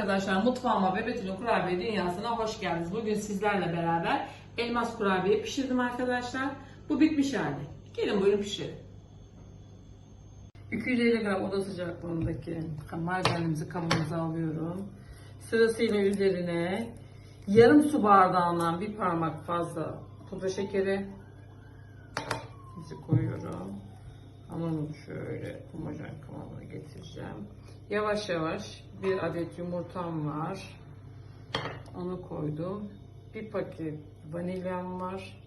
Arkadaşlar mutfağıma ve Betül'ün kurabiye dünyasına hoş geldiniz. Bugün sizlerle beraber elmas kurabiye pişirdim arkadaşlar. Bu bitmiş hali. Gelin buyurun pişirelim. 250 gram oda sıcaklığındaki margarinimizi kabımıza alıyorum. Sırasıyla üzerine yarım su bardağından bir parmak fazla pudra şekeri koyuyorum. Hamurumu şöyle homojen kıvamına getireceğim. Yavaş yavaş bir adet yumurtam var. Onu koydum. Bir paket vanilyam var.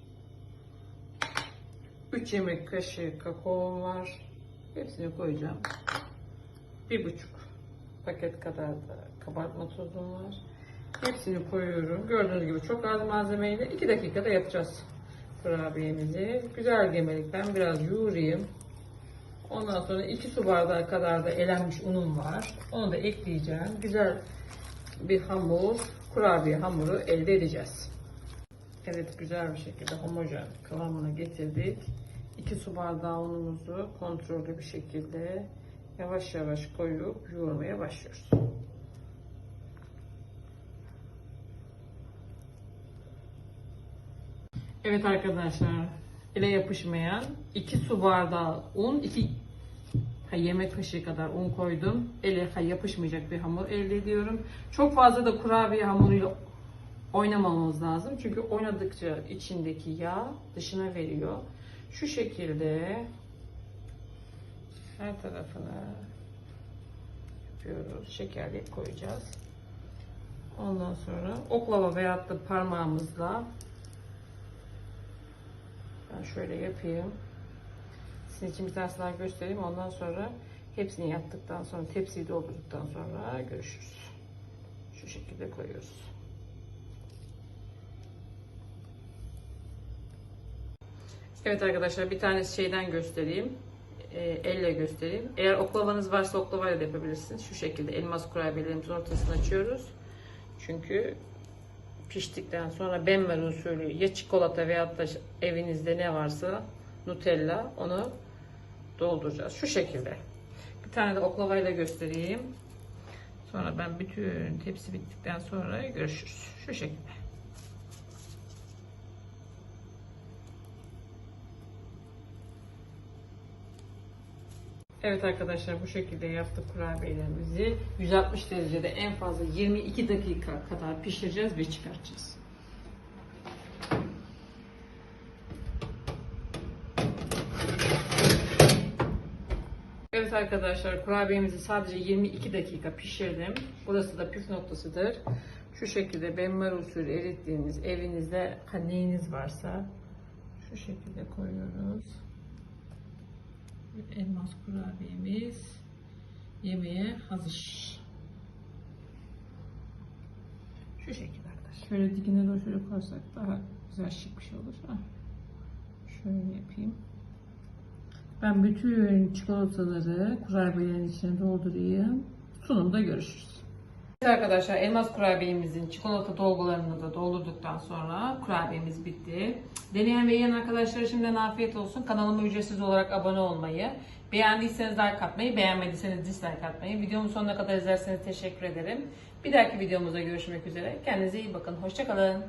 3 yemek kaşığı kakaom var. Hepsini koyacağım. Bir buçuk paket kadar da kabartma tozum var. Hepsini koyuyorum. Gördüğünüz gibi çok az malzemeyle 2 dakikada yapacağız kurabiyemizi. Güzel gemelik. Ben biraz yoğurayım. Ondan sonra 2 su bardağı kadar da elenmiş unum var. Onu da ekleyeceğim. Güzel bir hamur, kurabiye hamuru elde edeceğiz. Evet güzel bir şekilde homojen kıvamına getirdik. 2 su bardağı unumuzu kontrollü bir şekilde yavaş yavaş koyup yoğurmaya başlıyoruz. Evet arkadaşlar, ele yapışmayan 2 su bardağı un, 2 yemek kaşığı kadar un koydum. Ele yapışmayacak bir hamur elde ediyorum. Çok fazla da kurabiye hamuruyla oynamamamız lazım. Çünkü oynadıkça içindeki yağ dışına veriyor. Şu şekilde her tarafına yapıyoruz. Şekerleyip koyacağız. Ondan sonra oklava veyahut da parmağımızla ben şöyle yapayım. Sizin için bir tanesini daha göstereyim. Ondan sonra hepsini yaptıktan sonra tepsiyi doldurduktan sonra görüşürüz. Şu şekilde koyuyoruz. Evet arkadaşlar bir tane şeyden göstereyim. E, elle göstereyim. Eğer oklavanız varsa oklavayla da yapabilirsiniz. Şu şekilde elmas kurabiyelerimizin ortasını açıyoruz. Çünkü piştikten sonra benmer usulü ya çikolata veyahut da evinizde ne varsa Nutella onu dolduracağız. Şu şekilde. Bir tane de oklavayla göstereyim. Sonra ben bütün tepsi bittikten sonra görüşürüz. Şu şekilde. Evet arkadaşlar bu şekilde yaptık kurabiyelerimizi. 160 derecede en fazla 22 dakika kadar pişireceğiz ve çıkartacağız. Evet arkadaşlar kurabiyemizi sadece 22 dakika pişirdim. Burası da püf noktasıdır. Şu şekilde benmar usulü erittiğiniz evinizde neyiniz varsa şu şekilde koyuyoruz. Elmas kurabiyemiz yemeğe hazır. Şu şekilde arkadaşlar. Şöyle dikine doğru şöyle koysak daha güzel şık şey olur. Ha. Şöyle yapayım. Ben bütün çikolataları kurabiyelerin içine doldurayım. Sunumda görüşürüz. Evet arkadaşlar elmas kurabiyemizin çikolata dolgularını da doldurduktan sonra kurabiyemiz bitti. Deneyen ve yiyen arkadaşlara şimdiden afiyet olsun. Kanalıma ücretsiz olarak abone olmayı, beğendiyseniz like atmayı, beğenmediyseniz dislike atmayı, videomu sonuna kadar izlerseniz teşekkür ederim. Bir dahaki videomuzda görüşmek üzere. Kendinize iyi bakın. Hoşçakalın.